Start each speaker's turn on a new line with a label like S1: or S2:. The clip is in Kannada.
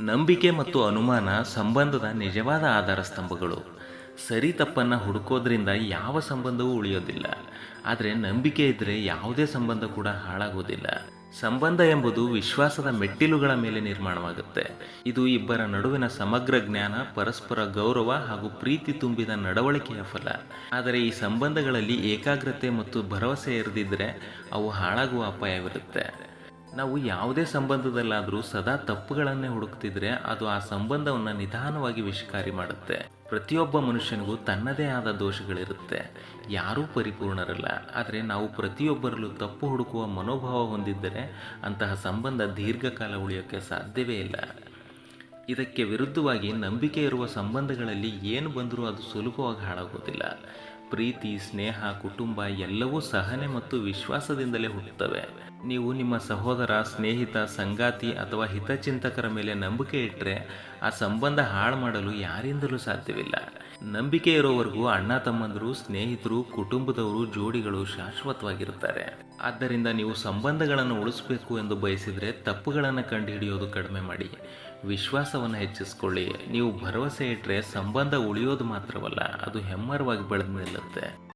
S1: ನಂಬಿಕೆ ಮತ್ತು ಅನುಮಾನ ಸಂಬಂಧದ ನಿಜವಾದ ಆಧಾರ ಸ್ತಂಭಗಳು. ಸರಿ ತಪ್ಪನ್ನು ಹುಡುಕೋದ್ರಿಂದ ಯಾವ ಸಂಬಂಧವೂ ಉಳಿಯೋದಿಲ್ಲ. ಆದರೆ ನಂಬಿಕೆ ಇದ್ದರೆ ಯಾವುದೇ ಸಂಬಂಧ ಕೂಡ ಹಾಳಾಗೋದಿಲ್ಲ. ಸಂಬಂಧ ಎಂಬುದು ವಿಶ್ವಾಸದ ಮೆಟ್ಟಿಲುಗಳ ಮೇಲೆ ನಿರ್ಮಾಣವಾಗುತ್ತೆ. ಇದು ಇಬ್ಬರ ನಡುವಿನ ಸಮಗ್ರ ಜ್ಞಾನ, ಪರಸ್ಪರ ಗೌರವ ಹಾಗೂ ಪ್ರೀತಿ ತುಂಬಿದ ನಡವಳಿಕೆಯ ಫಲ. ಆದರೆ ಈ ಸಂಬಂಧಗಳಲ್ಲಿ ಏಕಾಗ್ರತೆ ಮತ್ತು ಭರವಸೆ ಇರದಿದ್ದರೆ ಅವು ಹಾಳಾಗುವ ಅಪಾಯವಿರುತ್ತೆ. ನಾವು ಯಾವುದೇ ಸಂಬಂಧದಲ್ಲಾದರೂ ಸದಾ ತಪ್ಪುಗಳನ್ನೇ ಹುಡುಕ್ತಿದ್ರೆ ಅದು ಆ ಸಂಬಂಧವನ್ನು ನಿಧಾನವಾಗಿ ವಿಷಕಾರಿ ಮಾಡುತ್ತೆ. ಪ್ರತಿಯೊಬ್ಬ ಮನುಷ್ಯನಿಗೂ ತನ್ನದೇ ಆದ ದೋಷಗಳಿರುತ್ತೆ. ಯಾರೂ ಪರಿಪೂರ್ಣರಲ್ಲ. ಆದರೆ ನಾವು ಪ್ರತಿಯೊಬ್ಬರಲ್ಲೂ ತಪ್ಪು ಹುಡುಕುವ ಮನೋಭಾವ ಹೊಂದಿದ್ದರೆ ಅಂತಹ ಸಂಬಂಧ ದೀರ್ಘಕಾಲ ಉಳಿಯೋಕ್ಕೆ ಸಾಧ್ಯವೇ ಇಲ್ಲ. ಇದಕ್ಕೆ ವಿರುದ್ಧವಾಗಿ ನಂಬಿಕೆ ಇರುವ ಸಂಬಂಧಗಳಲ್ಲಿ ಏನು ಬಂದರೂ ಅದು ಸುಲಭವಾಗಿ ಹಾಳಾಗೋದಿಲ್ಲ. ಪ್ರೀತಿ, ಸ್ನೇಹ, ಕುಟುಂಬ ಎಲ್ಲವೂ ಸಹನೆ ಮತ್ತು ವಿಶ್ವಾಸದಿಂದಲೇ ಹುಟ್ಟುತ್ತವೆ. ನೀವು ನಿಮ್ಮ ಸಹೋದರ, ಸ್ನೇಹಿತ, ಸಂಗಾತಿ ಅಥವಾ ಹಿತಚಿಂತಕರ ಮೇಲೆ ನಂಬಿಕೆ ಇಟ್ಟರೆ ಆ ಸಂಬಂಧ ಹಾಳು ಮಾಡಲು ಯಾರಿಂದಲೂ ಸಾಧ್ಯವಿಲ್ಲ. ನಂಬಿಕೆ ಇರೋವರೆಗೂ ಅಣ್ಣ ತಮ್ಮಂದರು, ಸ್ನೇಹಿತರು, ಕುಟುಂಬದವರು, ಜೋಡಿಗಳು ಶಾಶ್ವತವಾಗಿರುತ್ತಾರೆ. ಆದ್ದರಿಂದ ನೀವು ಸಂಬಂಧಗಳನ್ನು ಉಳಿಸಬೇಕು ಎಂದು ಬಯಸಿದರೆ ತಪ್ಪುಗಳನ್ನು ಕಂಡುಹಿಡಿಯೋದು ಕಡಿಮೆ ಮಾಡಿ. ವಿಶ್ವಾಸವನ್ನು ಹೆಚ್ಚಿಸ್ಕೊಳ್ಳಿ. ನೀವು ಭರವಸೆ ಇಟ್ಟರೆ ಸಂಬಂಧ ಉಳಿಯೋದು ಮಾತ್ರವಲ್ಲ, ಅದು ಹೆಮ್ಮರವಾಗಿ ಬೆಳೆದು ನಿಲ್ಲುತ್ತೆ.